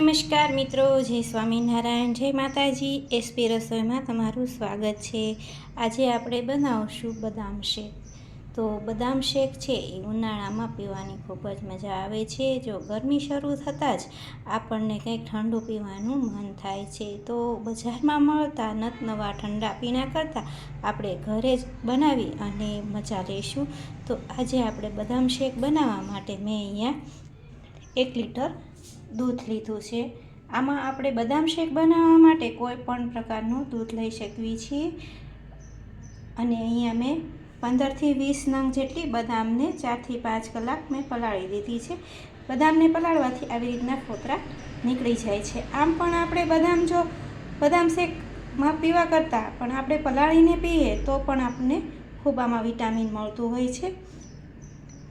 નમસ્કાર મિત્રો, જય સ્વામિનારાયણ, જય માતાજી. એસપી રસોઈમાં તમારું સ્વાગત છે. આજે આપણે બનાવશું બદામ શેક. તો બદામ શેક છે એ ઉનાળામાં પીવાની ખૂબ જ મજા આવે છે. જો ગરમી શરૂ થતાં જ આપણને કંઈક ઠંડુ પીવાનું મન થાય છે. તો બજારમાં મળતા નત નવા ઠંડા પીણા કરતાં આપણે ઘરે જ બનાવી અને મજા લઈશું. તો આજે આપણે બદામ શેક બનાવવા માટે મેં અહીંયા એક લીટર દૂધ લીધું છે. આમાં આપણે બદામ શેક બનાવવા માટે કોઈ પણ પ્રકારનું દૂધ લઈ શકીએ છીએ. અને અહીંયા મેં પંદરથી વીસ નંગ જેટલી બદામને ચારથી પાંચ કલાક મેં પલાળી દીધી છે. બદામને પલાળવાથી આવી રીતના ફોતરા નીકળી જાય છે. આમ પણ આપણે બદામ જો બદામ શેકમાં પીવા કરતાં પણ આપણે પલાળીને પીએ તો પણ આપણને ખૂબ આમાં વિટામિન મળતું હોય છે.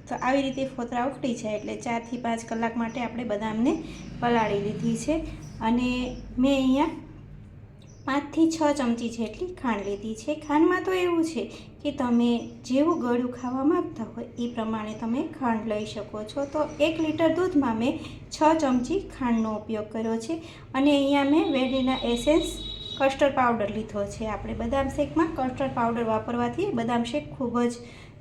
તો આવી રીતે ફોતરા ઉકળી જાય એટલે ચારથી પાંચ કલાક માટે આપણે બદામને પલાળી લીધી છે. અને મેં અહીંયા પાંચથી છ ચમચી જેટલી ખાંડ લીધી છે. ખાંડમાં તો એવું છે કે તમે જેવું ગળ્યું ખાવા માગતા હોય એ પ્રમાણે તમે ખાંડ લઈ શકો છો. તો એક લીટર દૂધમાં મેં છ ચમચી ખાંડનો ઉપયોગ કર્યો છે. અને અહીંયા મેં વેડીના એસેન્સ કસ્ટર્ડ પાવડર લીધો છે. આપણે બદામ શેકમાં કસ્ટર્ડ પાવડર વાપરવાથી બદામ શેક ખૂબ જ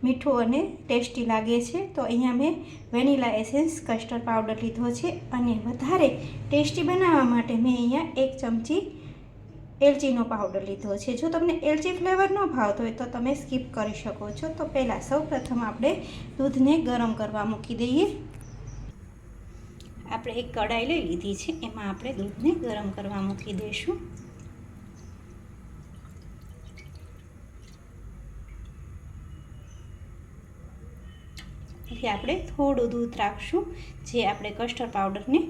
મીઠું અને ટેસ્ટી લાગે છે. તો અહીંયા મેં વેનીલા એસેન્સ કસ્ટર્ડ પાવડર લીધો છે અને વધારે ટેસ્ટી બનાવવા માટે મેં અહીંયા એક ચમચી એલચીનો પાવડર લીધો છે. જો તમને એલચી ફ્લેવર ન ભાવતો હોય તો તમે સ્કીપ કરી શકો છો. તો પહેલાં સૌપ્રથમ આપણે દૂધને ગરમ કરવા મૂકી દઈએ. આપણે એક કડાઈ લઈ લીધી છે. એમાં આપણે દૂધને ગરમ કરવા મૂકી દઈશું. તેથી આપણે થોડું દૂધ રાખશું, જે આપણે કસ્ટર્ડ પાવડરને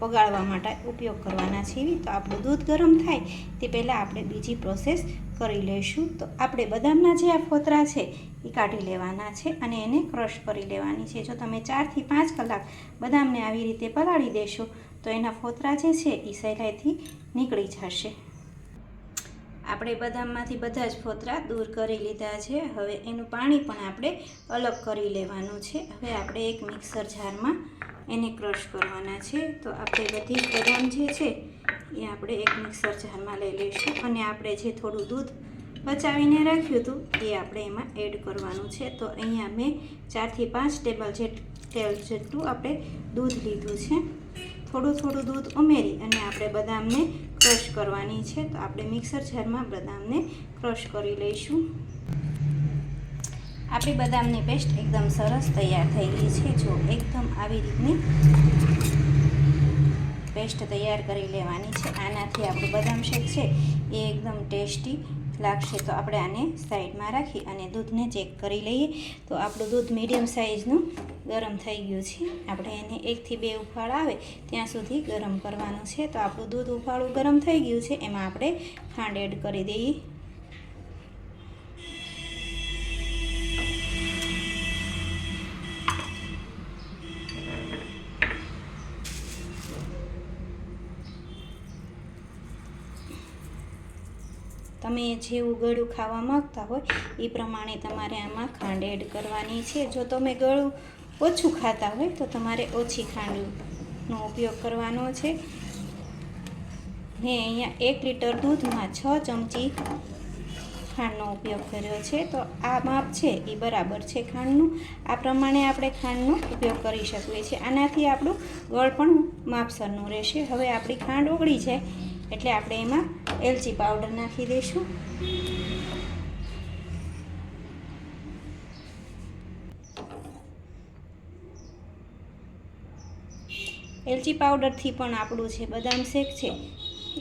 પગાળવા માટે ઉપયોગ કરવાના છીએ. તો આપણું દૂધ ગરમ થાય, તે પહેલાં આપણે બીજી પ્રોસેસ કરી લઈશું. તો આપણે બદામના જે આ ફોતરા છે, એ કાઢી લેવાના છે અને એને ક્રશ કરી લેવાની છે. જો તમે ચારથી પાંચ કલાક બદામને આવી રીતે પલાળી દેશો, તો એના ફોતરા જે છે, એ સહેલાઈથી નીકળી જશે. આપણે બદામમાંથી બધા જ ફોતરા દૂર કરી લીધા છે. હવે એનું પાણી પણ આપણે અલગ કરી લેવાનું છે. હવે આપણે એક મિક્સર જારમાં એને ક્રશ કરવાના છે. તો આપણે બધી બદામ જે છે, એ આપણે એક મિક્સર જારમાં લઈ લઈશું. અને આપણે જે થોડું દૂધ બચાવીને રાખ્યું હતું, એ આપણે એમાં એડ કરવાનું છે. તો અહીંયા મેં ચારથી પાંચ ટેબલ જેટલ જેટલું આપણે દૂધ લીધું છે. થોડું થોડું દૂધ ઉમેરી અને આપણે બદામને ક્રશ કરવાની છે, તો આપણે મિક્સર જારમાં બદામને ક્રશ કરી લઈશું. આપણી બદામની પેસ્ટ એકદમ સરસ તૈયાર થઈ છે. જો એકદમ આવી રીતની પેસ્ટ તૈયાર કરી લેવાની છે. આનાથી આપણું બદામ શેક છે એ એકદમ ટેસ્ટી લાગશે તો આપણે આને સાઈડમાં રાખી અને દૂધને ચેક કરી લઈએ. તો આપણું દૂધ મીડિયમ સાઇઝનું ગરમ થઈ ગયું છે. આપણે એને એકથી બે ઉફાળ આવે ત્યાં સુધી ગરમ કરવાનું છે. તો આપણું દૂધ ઉફાળું ગરમ થઈ ગયું છે. એમાં આપણે ખાંડ એડ કરી દઈએ. તમે જેવું ગળું ખાવા માગતા હોય, એ પ્રમાણે તમારે આમાં ખાંડ એડ કરવાની છે. જો તમે ગળું ઓછું ખાતા હોય, તો તમારે ઓછી ખાંડનો ઉપયોગ કરવાનો છે. મેં અહીંયા એક લીટર દૂધમાં છ ચમચી ખાંડનો ઉપયોગ કર્યો છે. તો આ માપ છે, એ બરાબર છે ખાંડનું. આ પ્રમાણે આપણે ખાંડનો ઉપયોગ કરી શકીએ છીએ. આનાથી આપણું ગળ પણ માપસરનું રહેશે. હવે આપણી ખાંડ ઓગળી જાય એટલે આપણે એમાં એલચી પાવડર નાખી દઈશું. એલચી પાવડરથી પણ આપણું જે બદામ શેક છે,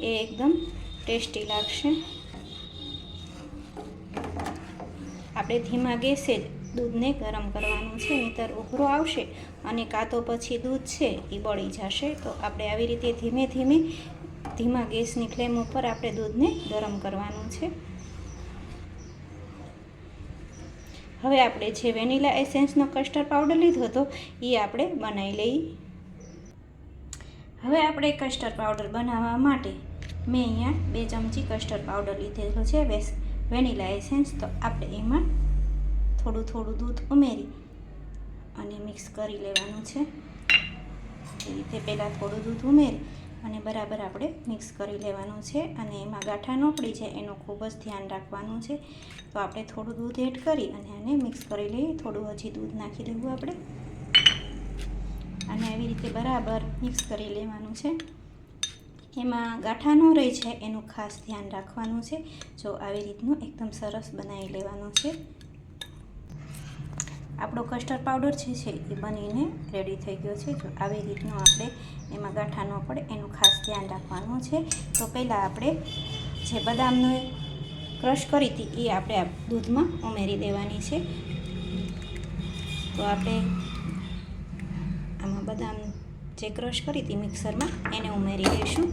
એ એકદમ ટેસ્ટી લાગશે. આપણે ધીમા ગેસે જ દૂધને ગરમ કરવાનું છે, નહીતર ઉઘરો આવશે અને કાં તો પછી દૂધ છે, એ બળી જશે. તો આપણે આવી રીતે ધીમે ધીમે ધીમા ગેસની ફ્લેમ ઉપર આપણે દૂધને ગરમ કરવાનું છે. હવે આપણે જે વેનીલા એસેન્સનો કસ્ટર્ડ પાવડર લીધો હતો એ આપણે બનાવી લઈએ. હવે આપણે કસ્ટર્ડ પાવડર બનાવવા માટે મેં અહીંયા બે ચમચી કસ્ટર્ડ પાવડર લીધેલો છે, વેસ, વેનીલા એસેન્સ. તો આપણે એમાં થોડું થોડું દૂધ ઉમેરી અને મિક્સ કરી લેવાનું છે. એ રીતે પહેલાં થોડું દૂધ ઉમેરી અને બરાબર આપણે મિક્સ કરી લેવાનું છે અને એમાં ગાંઠા ન પડી જાય એનું ખૂબ જ ધ્યાન રાખવાનું છે. તો આપણે થોડું દૂધ એડ કરી અને આને મિક્સ કરી લઈએ. થોડું હજી દૂધ નાખી દેવું આપણે. અને આવી રીતે બરાબર મિક્સ કરી લેવાનું છે. એમાં ગાંઠા ન રહી જાય એનું ખાસ ધ્યાન રાખવાનું છે. જો આવી રીતનું એકદમ સરસ બનાવી લેવાનું છે. આપણો કસ્ટર્ડ પાવડર જે છે એ બનીને રેડી થઈ ગયો છે. જો આવી રીતનો આપણે એમાં ગાંઠા ન પડે, એનું ખાસ ધ્યાન રાખવાનું છે. તો પહેલાં આપણે જે બદામનો ક્રશ કરી હતી, એ આપણે આ દૂધમાં ઉમેરી દેવાની છે. તો આપણે આમાં બદામ જે ક્રશ કરી હતી મિક્સરમાં એને ઉમેરી દઈશું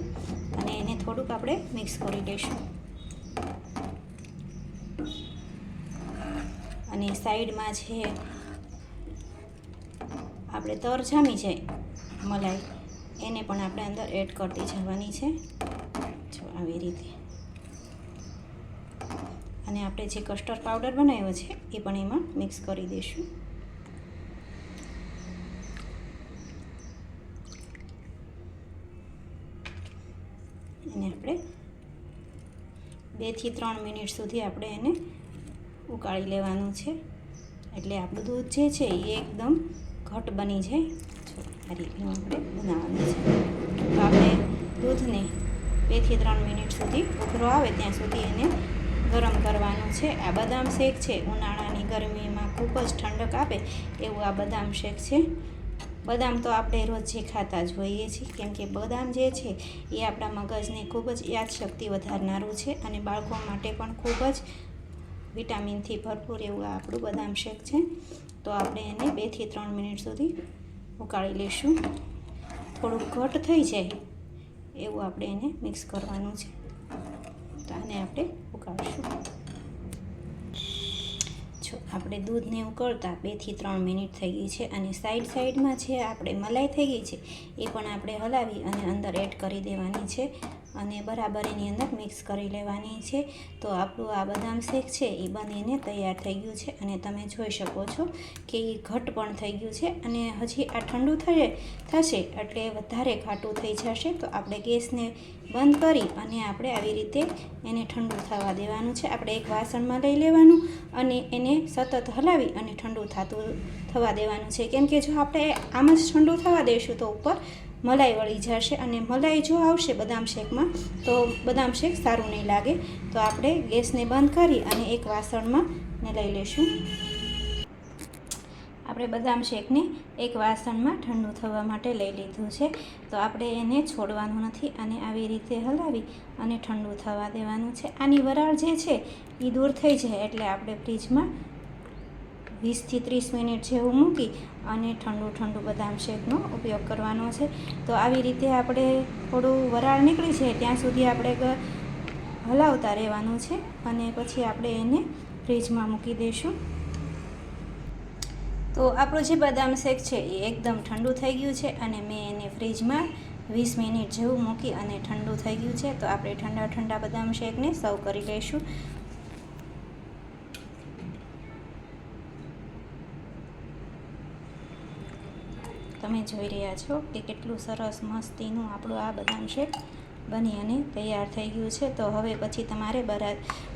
અને એને થોડુંક આપણે મિક્સ કરી દઈશું. અને સાઈડમાં છે, આપણે તર જામી જાય મલાઈ. એને પણ આપણે અંદર એડ કરતી જવાની છે. જો આવી રીતે. અને આપણે જે કસ્ટર્ડ પાવડર બનાવ્યો છે, એ પણ એમાં મિક્સ કરી દઈશું. એને આપણે બેથી ત્રણ મિનિટ સુધી આપણે એને ઉકાળી લેવાનું છે. એટલે આપણું દૂધ જે છે એ એકદમ ઘટ બની જાય. આ રીતનું આપણે બનાવવાનું છે. તો આપણે દૂધને બેથી ત્રણ મિનિટ સુધી ઉભરો આવે, ત્યાં સુધી એને ગરમ કરવાનું છે. આ બદામ શેક છે, ઉનાળાની ગરમીમાં ખૂબ જ ઠંડક આપે એવું આ બદામ શેક છે. બદામ તો આપણે રોજ જે ખાતા જ હોઈએ છીએ, કેમ કે બદામ જે છે એ આપણા મગજને ખૂબ જ યાદશક્તિ વધારનારું છે અને બાળકો માટે પણ ખૂબ જ વિટામિનથી ભરપૂર એવું આપણું બદામ શેક છે. તો આપણે એને બેથી ત્રણ મિનિટ સુધી ઉકાળી લઈશું. થોડુંક ઘટ થઈ જાય એવું આપણે એને મિક્સ કરવાનું છે. તો આને આપણે ઉકાળીશું. જો આપણે દૂધને ઉકળતા બેથી ત્રણ મિનિટ થઈ ગઈ છે અને સાઈડ સાઈડમાં જે આપણે મલાઈ થઈ ગઈ છે એ પણ આપણે હલાવી અને અંદર એડ કરી દેવાની છે. અને બરાબર એની અંદર મિક્સ કરી લેવાની છે. તો આપણું આ બદામ શેક છે એ બનીને તૈયાર થઈ ગયું છે અને તમે જોઈ શકો છો કે એ ઘટ પણ થઈ ગયું છે અને હજી આ ઠંડુ થશે થશે એટલે વધારે ઘાટું થઈ જશે. તો આપણે ગેસને બંધ કરી અને આપણે આવી રીતે એને ઠંડુ થવા દેવાનું છે. આપણે એક વાસણમાં લઈ લેવાનું અને એને સતત હલાવી અને ઠંડુ થતું, થવા દેવાનું છે. કેમ કે જો આપણે આમ જ ઠંડુ થવા દઈશું તો ઉપર મલાઈ વળી જશે અને મલાઈ જો આવશે બદામ શેકમાં, તો બદામ શેક સારું નહીં લાગે. તો આપણે ગેસને બંધ કરી અને એક વાસણમાં લઈ લઈશું. આપણે બદામ શેકને એક વાસણમાં ઠંડુ થવા માટે લઈ લીધું છે. તો આપણે એને છોડવાનું નથી અને આવી રીતે હલાવી અને ઠંડુ થવા દેવાનું છે. આની વરાળ જે છે એ દૂર થઈ જાય એટલે આપણે ફ્રીજમાં વીસથી ત્રીસ મિનિટ જેવું મૂકી અને ઠંડુ ઠંડુ બદામ શેકનો ઉપયોગ કરવાનો છે. તો આવી રીતે આપણે થોડું વરાળ નીકળી છે ત્યાં સુધી આપણે હલાવતા રહેવાનું છે અને પછી આપણે એને ફ્રીજમાં મૂકી દઈશું. તો આપણું જે બદામ શેક છે એ એકદમ ઠંડુ થઈ ગયું છે અને મેં એને ફ્રીજમાં વીસ મિનિટ જેવું મૂકી અને ઠંડુ થઈ ગયું છે. તો આપણે ઠંડા ઠંડા બદામ શેકને સર્વ કરી લઈશું. તમે જોઈ રહ્યા છો કે કેટલું સરસ મસ્તીનું આપણું આ બદામ શેક બની અને તૈયાર થઈ ગયું છે. તો હવે પછી તમારે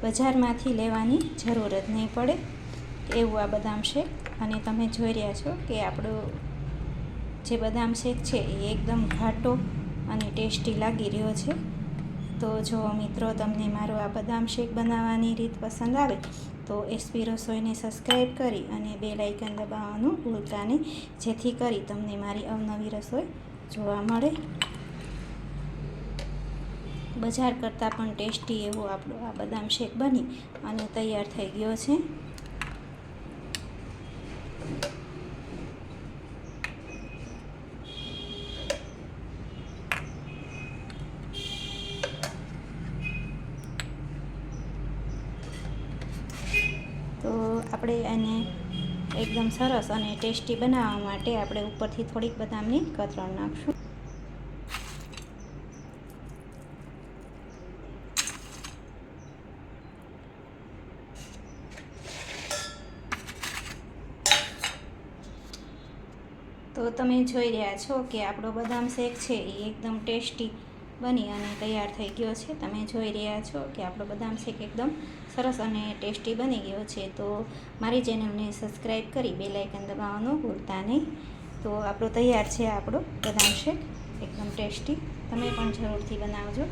બજારમાંથી લેવાની જરૂર જ નહીં પડે એવું આ બદામ શેક. અને તમે જોઈ રહ્યા છો કે આપણું જે બદામ શેક છે એ એકદમ ઘાટો અને ટેસ્ટી લાગી રહ્યો છે. તો જો મિત્રો, તમને મારો આ બદામ શેક બનાવવાની રીત પસંદ આવે તો એસપી રસોઈને સબસ્ક્રાઈબ કરી અને બે લાઇકન દબાવવાનું ભૂલતા નહીં. જેથી કરી તમને મારી અવનવી રસોઈ જોવા મળે. બજાર કરતાં પણ ટેસ્ટી એવો આપણો આ બદામ શેક બની અને તૈયાર થઈ ગયો છે તો આપણે એને એકદમ સરસ અને ટેસ્ટી બનાવવા માટે આપણે ઉપરથી થોડીક બદામની કતરણ નાખશું. તો તમે જોઈ રહ્યા છો કે આપણો બદામ શેક છે એ એકદમ ટેસ્ટી બની અને તૈયાર થઈ ગયો છે. તમે જોઈ રહ્યા છો કે આપણો બદામ શેક એકદમ સરસ અને ટેસ્ટી બની ગયો છે. તો મારી ચેનલને સબસ્ક્રાઈબ કરી બે લાઇકન દબાવવાનું ભૂલતા નહીં. તો આપણો તૈયાર છે આપણો બદામ શેક એકદમ ટેસ્ટી. તમે પણ જરૂરથી બનાવજો.